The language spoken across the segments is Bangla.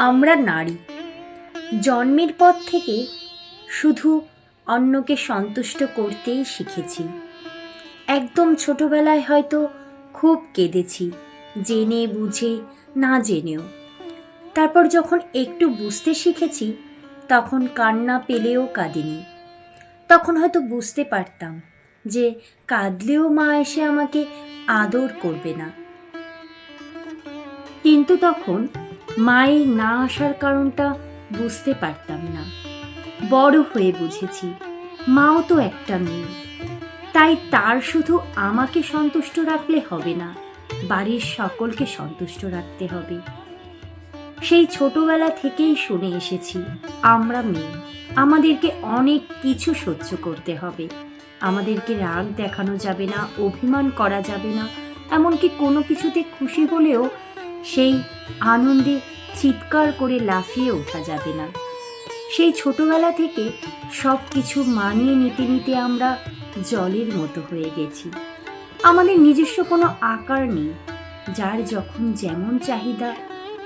আমরা নারী। জন্মের পর থেকে শুধু অন্যকে সন্তুষ্ট করতেই শিখেছি। একদম ছোটবেলায় হয়তো খুব কেঁদেছি, জেনে, বুঝে, না জেনেও। তারপর যখন একটু বুঝতে শিখেছি, তখন কান্না পেলেও কাঁদিনি। তখন হয়তো বুঝতে পারতাম যে কাঁদলেও মা এসে আমাকে আদর করবে না। কিন্তু তখন মায়ের না আসার কারণটা বুঝতে পারতাম না। বড় হয়ে বুঝেছি, মাও তো একটা মেয়ে। তাই তার শুধু আমাকে সন্তুষ্ট রাখলে হবে না, বাড়ির সকলকে সন্তুষ্ট রাখতে হবে। সেই ছোটবেলা থেকেই শুনে এসেছি, আমরা মেয়ে, আমাদেরকে অনেক কিছু সহ্য করতে হবে। আমাদেরকে রাগ দেখানো যাবে না, অভিমান করা যাবে না, এমনকি কোনো কিছুতে খুশি হলেও সেই আনন্দে চিৎকার করে লাফিয়ে ওঠা যাবে না। সেই ছোটবেলা থেকে সব কিছু মানিয়ে নিতে নিতে আমরা জলের মতো হয়ে গেছি। আমাদের নিজস্ব কোনো আকার নেই, যার যখন যেমন চাহিদা,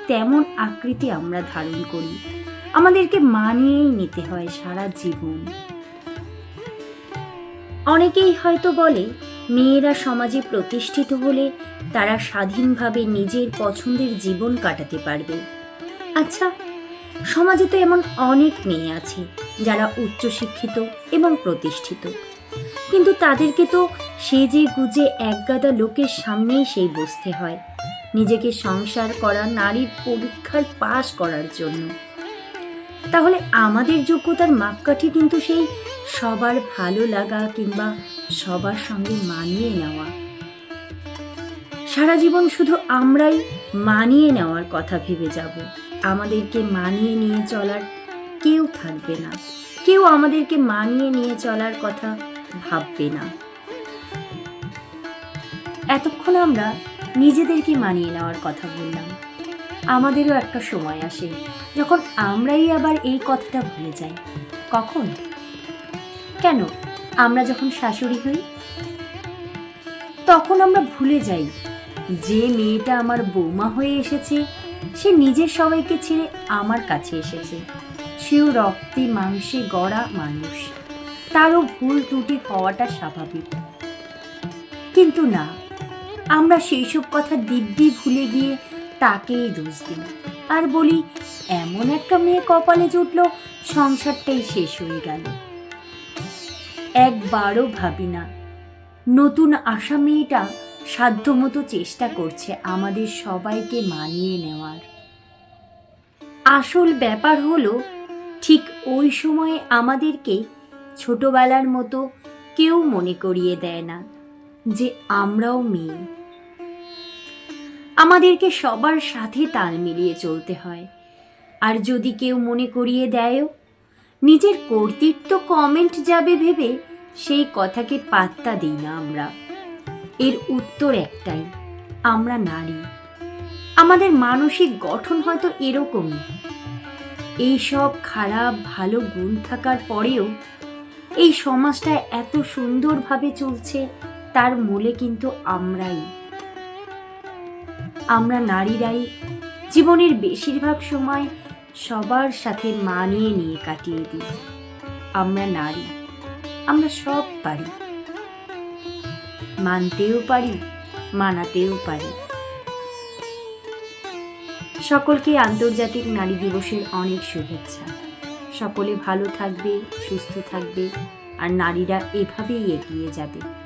তেমন আকৃতি আমরা ধারণ করি। আমাদেরকে মানিয়েই নিতে হয় সারা জীবন। অনেকেই হয়তো বলে মেয়েরা সমাজে প্রতিষ্ঠিত হলে তারা স্বাধীনভাবে নিজের পছন্দের জীবন কাটাতে পারবে। আচ্ছা সমাজে তো এমন অনেক মেয়ে আছে যারা উচ্চশিক্ষিত এবং প্রতিষ্ঠিত। কিন্তু তাদেরকে তো সেজে গুজে একগাদা লোকের সামনেই সেই বসতে হয়। নিজেকে সংসার করা, নারীর পরীক্ষার পাশ করার জন্য। তাহলে আমাদের যোগ্যতার মাপকাঠি কিন্তু সেই সবার ভালো লাগা কিংবা সবার সঙ্গে মানিয়ে নেওয়া। সারা জীবন শুধু আমরাই মানিয়ে নেওয়ার কথা ভেবে যাব। আমাদেরকে মানিয়ে নিয়ে চলার কেউ থাকবে না। কেউ আমাদেরকে মানিয়ে নিয়ে চলার কথা ভাববে না। এতক্ষণ আমরা নিজেদেরকে মানিয়ে নেওয়ার কথা বললাম। আমাদেরও একটা সময় আসে, যখন আমরাই আবার এই কথাটা ভুলে যাই। কখন? কেন? আমরা যখন শাশুড়ি হই, তখন আমরা ভুলে যাই যে মেয়েটা আমার বৌমা হয়ে এসেছে, সে নিজের সবাইকে ছেড়ে আমার কাছে এসেছে। সেও রক্তে, মাংসে গড়া মানুষ। তারও ভুল ত্রুটি হওয়াটা স্বাভাবিক। কিন্তু না, আমরা সেই সব কথা দিব্যি ভুলে গিয়ে তাকেই দোষ দিই আর বলি, এমন একটা মেয়ে কপালে জুটল, সংসারটাই শেষ হয়ে গেল। একবারও ভাবি না, নতুন আসা মেয়েটা সাধ্যমতো চেষ্টা করছে আমাদের সবাইকে মানিয়ে নেওয়ার। আসল ব্যাপার হলো, ঠিক ওই সময়ে আমাদেরকে ছোটবেলার মতো কেউ মনে করিয়ে দেয় না যে আমরাও মেয়ে। আমাদেরকে সবার সাথে তাল মিলিয়ে চলতে হয়। আর যদি কেউ মনে করিয়ে দেয়ও, নিজের কর্তৃত্ব কমেন্ট যাবে ভেবে সেই কথাকে পাত্তা দিই না আমরা। এর উত্তর একটাই, আমরা নারী। আমাদের মানসিক গঠন হয়তো এরকমই। এইসব খারাপ, ভালো গুণ থাকার পরেও এই সমাজটা এত সুন্দরভাবে চলছে, তার মূলে কিন্তু আমরাই। আমরা নারীরাই জীবনের বেশিরভাগ সময় সবার সাথে মানিয়ে নিয়ে কাটিয়ে দিই। আমরা নারী, আমরা সব পারি। মানতেও পারি, মানাতেও পারি। সকলকে আন্তর্জাতিক নারী দিবসের অনেক শুভেচ্ছা। সকলে ভালো থাকবে, সুস্থ থাকবে, আর নারীরা এভাবেই এগিয়ে যাবে।